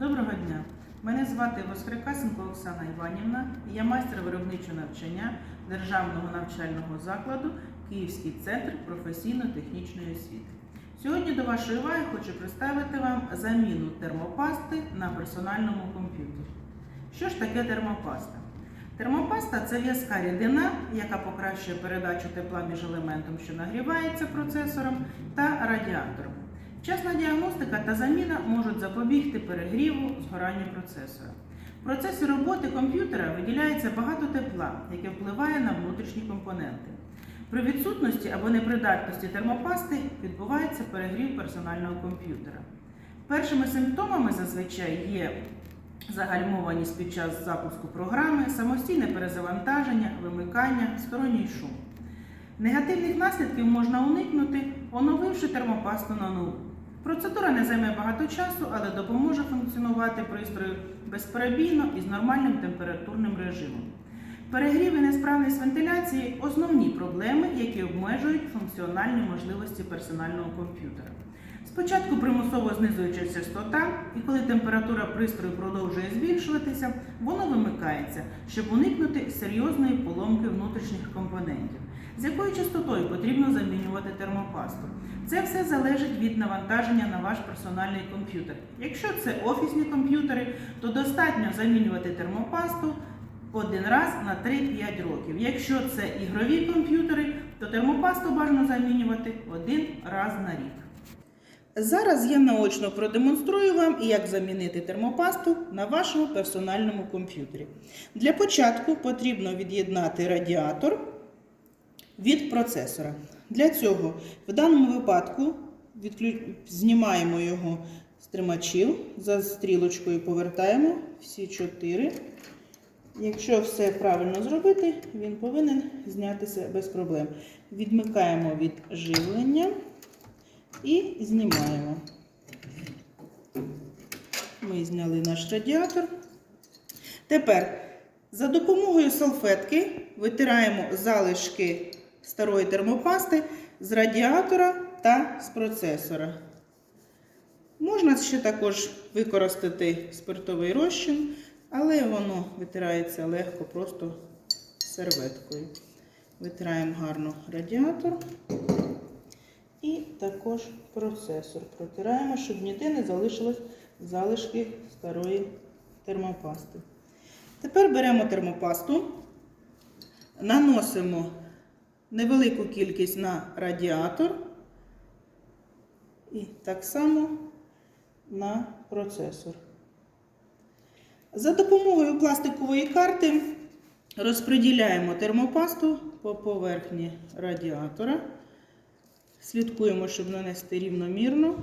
Доброго дня! Мене звати Воскрекасенко Оксана Іванівна. Я майстер виробничого навчання Державного навчального закладу Київський центр професійно-технічної освіти. Сьогодні до вашої уваги хочу представити вам заміну термопасти на персональному комп'ютері. Що ж таке термопаста? Термопаста це в'язка рідина, яка покращує передачу тепла між елементом, що нагрівається процесором, та радіатором. Вчасна діагностика та заміна можуть запобігти перегріву, згоранню процесора. В процесі роботи комп'ютера виділяється багато тепла, яке впливає на внутрішні компоненти. При відсутності або непридатності термопасти відбувається перегрів персонального комп'ютера. Першими симптомами зазвичай є загальмованість під час запуску програми, самостійне перезавантаження, вимикання, сторонній шум. Негативних наслідків можна уникнути, оновивши термопасту на нову. Процедура не займе багато часу, але допоможе функціонувати пристрою безперебійно і з нормальним температурним режимом. Перегрів і несправність вентиляції основні проблеми, які обмежують функціональні можливості персонального комп'ютера. Спочатку примусово знизується частота, і коли температура пристрою продовжує збільшуватися, воно вимикається, щоб уникнути серйозної поломки внутрішніх компонентів. З якою частотою потрібно замінювати термопасту? Це все залежить від навантаження на ваш персональний комп'ютер. Якщо це офісні комп'ютери, то достатньо замінювати термопасту один раз на 3-5 років. Якщо це ігрові комп'ютери, то термопасту бажано замінювати один раз на рік. Зараз я наочно продемонструю вам, як замінити термопасту на вашому персональному комп'ютері. Для початку потрібно від'єднати радіатор від процесора. Для цього в даному випадку відклю... знімаємо його з тримачів, за стрілочкою повертаємо всі чотири. Якщо все правильно зробити, він повинен знятися без проблем. Відмикаємо від живлення і знімаємо. Ми зняли наш радіатор. Тепер за допомогою салфетки витираємо залишки старої термопасти з радіатора та з процесора. Можна ще також використати спиртовий розчин, але воно витирається легко просто серветкою. Витираємо гарно радіатор і також процесор. Протираємо, щоб ніде не залишилось залишки старої термопасти. Тепер беремо термопасту, наносимо невелику кількість на радіатор і так само на процесор. За допомогою пластикової карти розподіляємо термопасту по поверхні радіатора. Слідкуємо, щоб нанести рівномірно.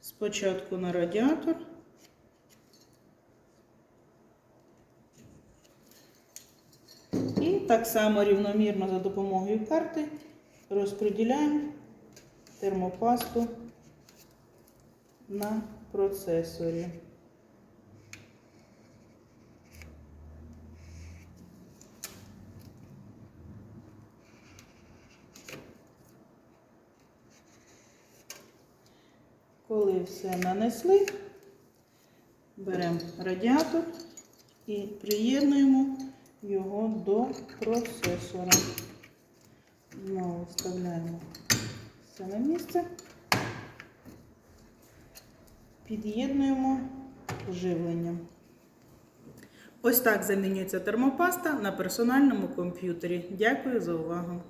Спочатку на радіатор. І так само рівномірно за допомогою карти розподіляємо термопасту на процесорі. Коли все нанесли, беремо радіатор і приєднуємо його до процесора. Знову вставляємо все на місце, під'єднуємо живленням. Ось так замінюється термопаста на персональному комп'ютері. Дякую за увагу!